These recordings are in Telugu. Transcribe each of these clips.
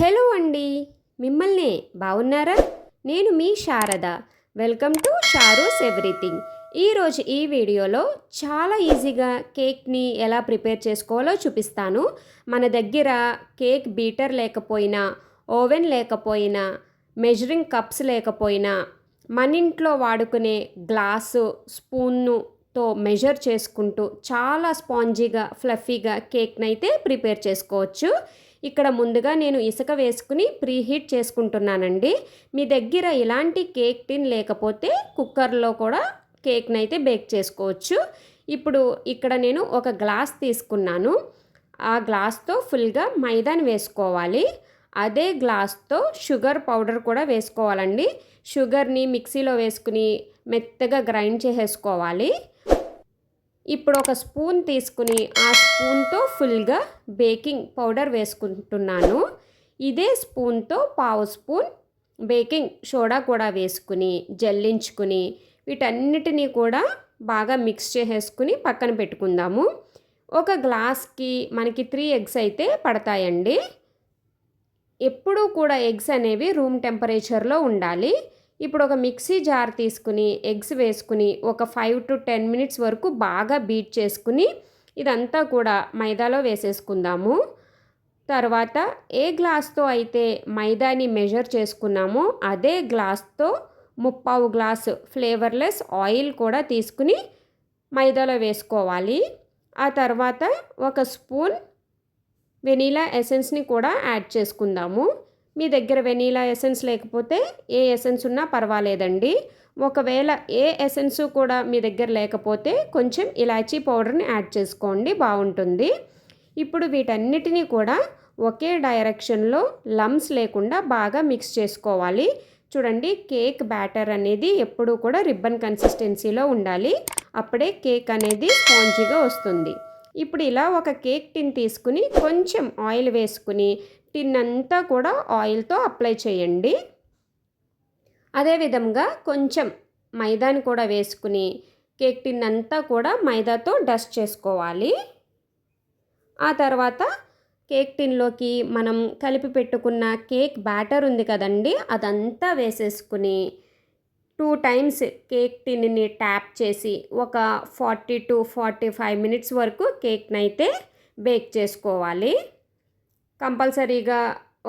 హలో అండి మిమ్మల్ని బాగున్నారా నేను మీ Sharada. Welcome to Sharu's everything. ఈరోజు ఈ వీడియోలో చాలా ఈజీగా కేక్ని ఎలా ప్రిపేర్ చేసుకోవాలో చూపిస్తాను. మన దగ్గర కేక్ బీటర్ లేకపోయినా ఓవెన్ లేకపోయినా మెజరింగ్ కప్స్ లేకపోయినా మన ఇంట్లో వాడుకునే గ్లాసు స్పూన్నుతో మెజర్ చేసుకుంటూ చాలా స్పాంజీగా ఫ్లఫీగా కేక్ని అయితే ప్రిపేర్ చేసుకోవచ్చు. ఇక్కడ ముందుగా నేను ఇసుక వేసుకుని ప్రీహీట్ చేసుకుంటున్నానండి. మీ దగ్గర ఇలాంటి కేక్ టిన్ లేకపోతే కుక్కర్లో కూడా కేక్ని అయితే బేక్ చేసుకోవచ్చు. ఇప్పుడు ఇక్కడ నేను ఒక గ్లాస్ తీసుకున్నాను. ఆ గ్లాస్తో ఫుల్గా మైదాని వేసుకోవాలి. అదే గ్లాస్తో షుగర్ పౌడర్ కూడా వేసుకోవాలండి. షుగర్ని మిక్సీలో వేసుకుని మెత్తగా గ్రైండ్ చేసేసుకోవాలి. ఇప్పుడు ఒక స్పూన్ తీసుకుని ఆ స్పూన్తో ఫుల్గా బేకింగ్ పౌడర్ వేసుకుంటున్నాను. ఇదే స్పూన్తో పావు స్పూన్ బేకింగ్ సోడా కూడా వేసుకుని జల్లించుకుని వీటన్నిటినీ కూడా బాగా మిక్స్ చేసేసుకుని పక్కన పెట్టుకుందాము. ఒక గ్లాస్కి మనకి త్రీ ఎగ్స్ అయితే పడతాయండి. ఎప్పుడూ కూడా ఎగ్స్ అనేవి రూమ్ టెంపరేచర్లో ఉండాలి. ఇప్పుడు ఒక మిక్సీ జార్ తీసుకుని ఎగ్స్ వేసుకుని ఒక ఫైవ్ టు టెన్ మినిట్స్ వరకు బాగా బీట్ చేసుకుని ఇదంతా కూడా మైదాలో వేసేసుకుందాము. తర్వాత ఏ గ్లాస్తో అయితే మైదాని మెజర్ చేసుకున్నామో అదే గ్లాస్తో ముప్పావు గ్లాసు ఫ్లేవర్లెస్ ఆయిల్ కూడా తీసుకుని మైదాలో వేసుకోవాలి. ఆ తర్వాత ఒక స్పూన్ వెనీలా ఎసెన్స్ని కూడా యాడ్ చేసుకుందాము. మీ దగ్గర వెనీలా ఎసెన్స్ లేకపోతే ఏ ఎసెన్స్ ఉన్నా పర్వాలేదండి. ఒకవేళ ఏ ఎసెన్స్ కూడా మీ దగ్గర లేకపోతే కొంచెం ఇలాచీ పౌడర్ని యాడ్ చేసుకోండి బాగుంటుంది. ఇప్పుడు వీటన్నిటినీ కూడా ఒకే డైరెక్షన్లో లమ్స్ లేకుండా బాగా మిక్స్ చేసుకోవాలి. చూడండి కేక్ బ్యాటర్ అనేది ఎప్పుడూ కూడా రిబ్బన్ కన్సిస్టెన్సీలో ఉండాలి. అప్పుడే కేక్ అనేది స్పాంజీగా వస్తుంది. ఇప్పుడు ఇలా ఒక కేక్ టిన్ తీసుకుని కొంచెం ఆయిల్ వేసుకుని టిన్ అంతా కూడా ఆయిల్తో అప్లై చేయండి. అదేవిధంగా కొంచెం మైదాని కూడా వేసుకుని కేక్ టిన్ అంతా కూడా మైదాతో డస్ట్ చేసుకోవాలి. ఆ తర్వాత కేక్ టిన్లోకి మనం కలిపి పెట్టుకున్న కేక్ బ్యాటర్ ఉంది కదండి అదంతా వేసేసుకుని టూ టైమ్స్ కేక్ టిన్ని ట్యాప్ చేసి ఒక forty to forty five minutes వరకు కేక్ని అయితే బేక్ చేసుకోవాలి. కంపల్సరీగా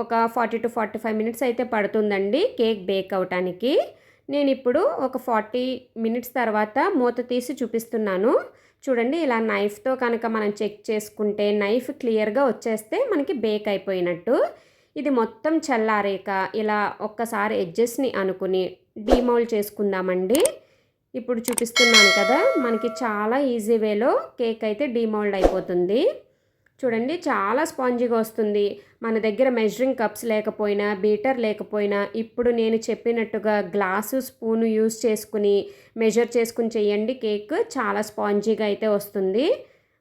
ఒక forty to forty five minutes అయితే పడుతుందండి కేక్ బేక్ అవటానికి. నేను ఇప్పుడు ఒక ఫార్టీ మినిట్స్ తర్వాత మూత తీసి చూపిస్తున్నాను. చూడండి ఇలా నైఫ్తో కనుక మనం చెక్ చేసుకుంటే నైఫ్ క్లియర్గా వచ్చేస్తే మనకి బేక్ అయిపోయినట్టు. ఇది మొత్తం చల్లారేక ఇలా ఒక్కసారి ఎడ్జెస్ని అనుకుని డీమౌల్డ్ చేసుకుందామండి. ఇప్పుడు చూపిస్తున్నాను కదా మనకి చాలా ఈజీ వేలో కేక్ అయితే డీమౌల్డ్ అయిపోతుంది. చూడండి చాలా స్పాంజీగా వస్తుంది. మన దగ్గర మెజరింగ్ కప్స్ లేకపోయినా బీటర్ లేకపోయినా ఇప్పుడు నేను చెప్పినట్టుగా గ్లాసు స్పూను యూస్ చేసుకుని మెజర్ చేసుకుని చేయండి కేక్ చాలా స్పాంజీగా అయితే వస్తుంది.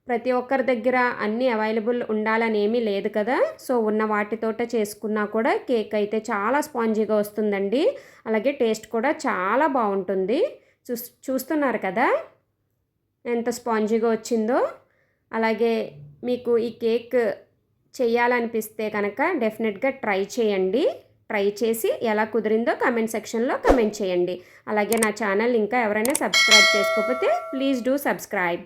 ప్రతి ఒక్కరి దగ్గర అన్నీ అవైలబుల్ ఉండాలని ఏమీ లేదు కదా. సో ఉన్న వాటితోట చేసుకున్నా కూడా కేక్ అయితే చాలా స్పాంజీగా వస్తుందండి. అలాగే టేస్ట్ కూడా చాలా బాగుంటుంది. చూ చూస్తున్నారు కదా ఎంత స్పాంజీగా వచ్చిందో. అలాగే మీకు ఈ కేక్ చేయాలనిపిస్తే కనుక డెఫినెట్గా ట్రై చేయండి. ట్రై చేసి ఎలా కుదిరిందో కమెంట్ సెక్షన్లో కమెంట్ చేయండి. అలాగే నా ఛానల్ ఇంకా ఎవరైనా సబ్స్క్రైబ్ చేసుకోకపోతే ప్లీజ్ డూ సబ్స్క్రైబ్.